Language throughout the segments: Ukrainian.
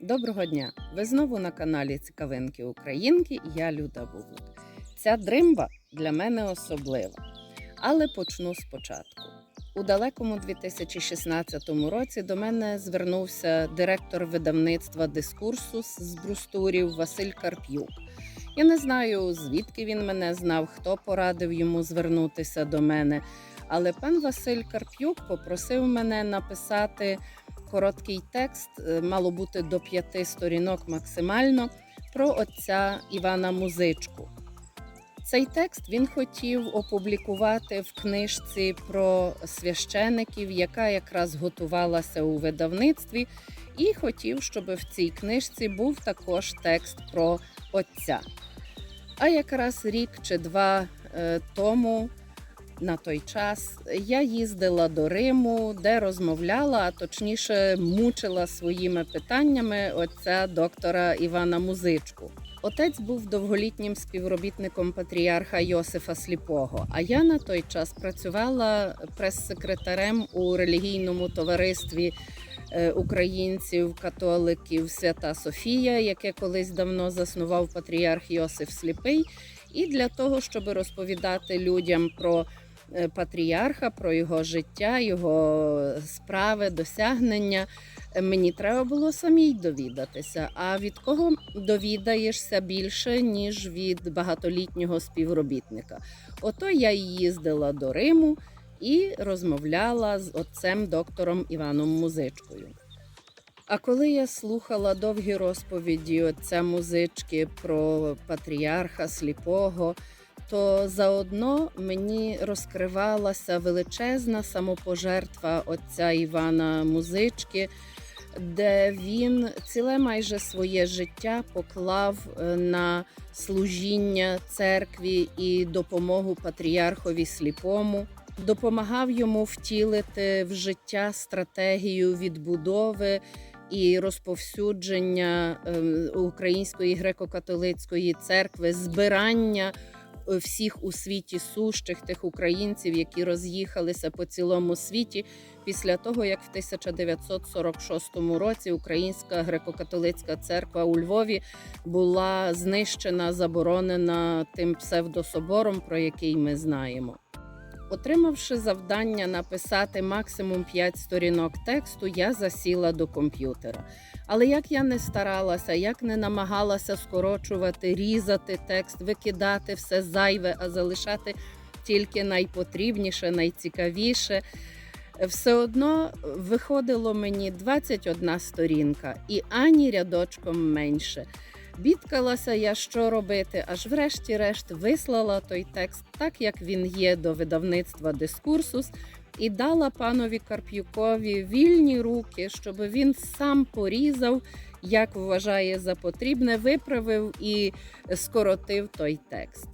Доброго дня! Ви знову на каналі Цікавинки Українки я Люда Богут. Ця дримба для мене особлива, але почну спочатку. У далекому 2016 році до мене звернувся директор видавництва Дискурсус з Брустурів Василь Карп'юк. Я не знаю, звідки він мене знав, хто порадив йому звернутися до мене. Але пан Василь Карп'юк попросив мене написати короткий текст, е, мало бути до п'яти сторінок максимально, про отця Івана Музичку. Цей текст він хотів опублікувати в книжці про священиків, яка якраз готувалася у видавництві, і хотів, щоб в цій книжці був також текст про отця. А якраз рік чи два е, тому на той час я їздила до Риму, де розмовляла, а точніше мучила своїми питаннями отця доктора Івана Музичку. Отець був довголітнім співробітником патріарха Йосифа Сліпого. А я на той час працювала прес-секретарем у релігійному товаристві е, українців, католиків Свята Софія, яке колись давно заснував патріарх Йосиф Сліпий. І для того, щоб розповідати людям про патріарха, про його життя, його справи, досягнення, е, мені треба було самій довідатися. А від кого довідаєшся більше, ніж від багатолітнього співробітника? Ото я й їздила до Риму і розмовляла з отцем доктором Іваном Музичкою. А коли я слухала довгі розповіді отця музички про патріарха сліпого, то заодно мені розкривалася величезна самопожертва отця Івана Музички, де він ціле майже своє життя поклав е, на служіння церкві і допомогу патріархові сліпому. Допомагав йому втілити в життя стратегію відбудови і розповсюдження е, Української греко-католицької церкви, збирання всіх у світі сущих тих українців, які роз'їхалися по цілому світі після того, як в 1946 році Українська греко-католицька церква у Львові була знищена, заборонена тим псевдособором, про який ми знаємо. Отримавши завдання написати максимум 5 сторінок тексту, я засіла до комп'ютера. Але як я не старалася, як не намагалася скорочувати, різати текст, викидати все зайве, а залишати тільки найпотрібніше, найцікавіше, все одно виходило мені 21 сторінка і ані рядочком менше. Бідкалася я, що робити, аж врешті-решт вислала той текст, так як він є до видавництва дискурсус, і дала панові Карп'юкові вільні руки, щоб він сам порізав, як вважає за потрібне, виправив і скоротив той текст.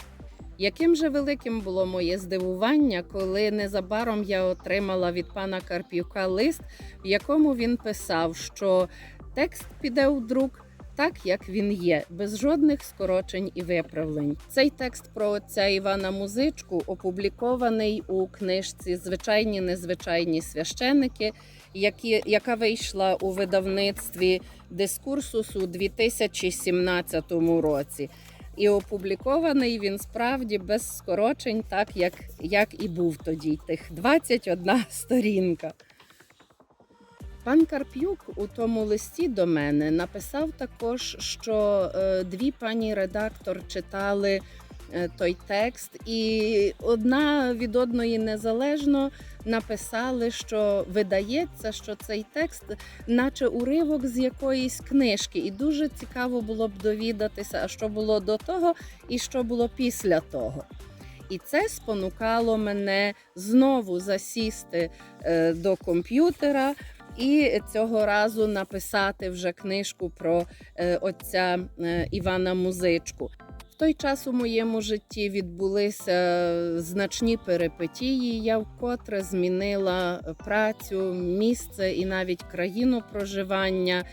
Яким же великим було моє здивування, коли незабаром я отримала від пана Карп'юка лист, в якому він писав, що текст піде у друк так, як він є, без жодних скорочень і виправлень. Цей текст про отця Івана Музичку опублікований у книжці Звичайні незвичайні священики, які, яка вийшла у видавництві дискурсус у 2017 році. І опублікований він справді без скорочень, так як, як і був тоді, тих 21 сторінка. Пан Карп'юк у тому листі до мене написав також, що е, дві пані редактор читали е, той текст, і одна від одної незалежно написали, що видається, що цей текст, наче уривок з якоїсь книжки, і дуже цікаво було б довідатися, а що було до того і що було після того. І це спонукало мене знову засісти е, до комп'ютера і цього разу написати вже книжку про е, отця е, Івана Музичку. В той час у моєму житті відбулися значні перипетії. Я вкотре змінила працю, місце і навіть країну проживання.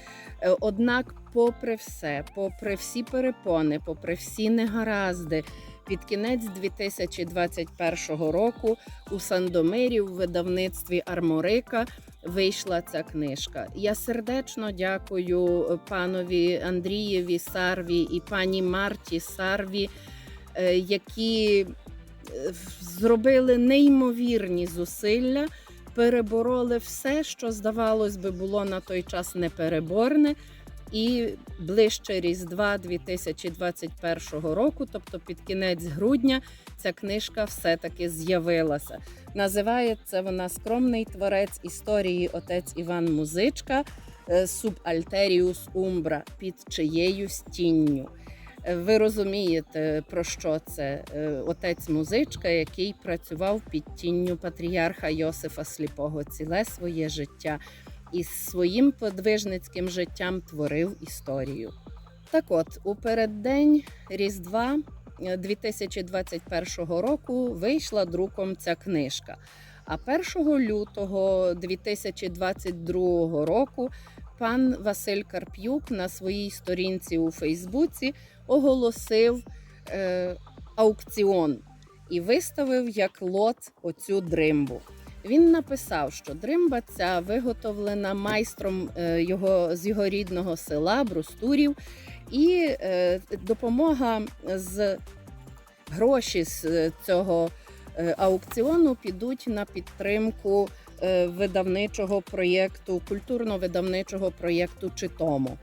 Е, Однак, попри все, попри всі перепони, попри всі негаразди, під кінець 2021 року у Сандомирі в видавництві Арморика вийшла ця книжка. Я сердечно дякую панові Андрієві Сарві і пані Марті Сарві, е, які е, зробили неймовірні зусилля, перебороли все, що здавалось би було на той час непереборне. І ближче Різдва 2021 року, тобто під кінець грудня, ця книжка все-таки з'явилася. Називається вона Скромний творець історії отець Іван Музичка Субальтеріус Умбра під чиєю тінню. Е, Ви розумієте, про що це Е, отець музичка, який працював під тінню патріарха Йосифа Сліпого ціле своє життя і своїм подвижницьким життям творив історію. Так от, у переддень Різдва е, 2021 року вийшла друком ця книжка. А 1 лютого 2022 року пан Василь Карп'юк на своїй сторінці у Фейсбуці оголосив е, аукціон і виставив як лот оцю дримбу. Він написав, що дримба ця виготовлена майстром е, його з його рідного села Брустурів, і е, допомога з гроші з е, цього аукціону підуть на підтримку видавничого проєкту, культурно-видавничого проєкту Читомо.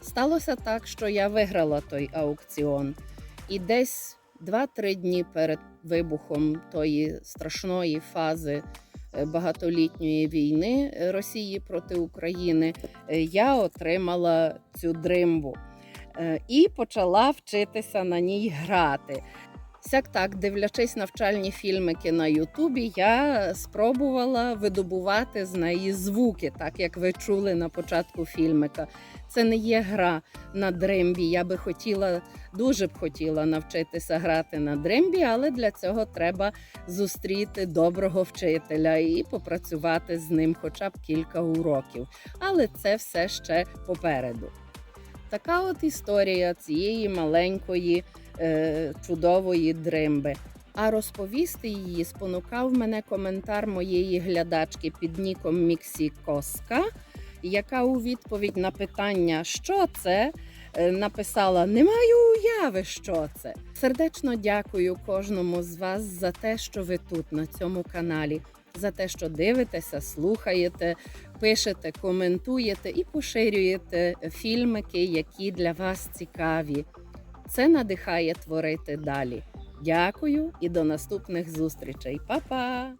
Сталося так, що я виграла той аукціон, і десь 2-3 дні перед вибухом тої страшної фази багатолітньої війни е, Росії проти України е, я отримала цю дримбу е, і почала вчитися на ній грати. Сяк так, дивлячись навчальні фільмики на Ютубі, я спробувала видобувати з неї звуки, так як ви чули на початку фільмика. Це не є гра на дримбі. Я би хотіла, дуже б хотіла навчитися грати на дримбі, але для цього треба зустріти доброго вчителя і попрацювати з ним хоча б кілька уроків. Але це все ще попереду. Така от історія цієї маленької чудової дримби. А розповісти її спонукав мене коментар моєї глядачки під ніком Міксі Коска, яка у відповідь на питання, що це, е, написала: Не маю уяви, що це. Сердечно дякую кожному з вас за те, що ви тут на цьому каналі, за те, що дивитеся, слухаєте, пишете, коментуєте і поширюєте фільмики, які для вас цікаві. Це надихає творити далі. Дякую і до наступних зустрічей. Па-па!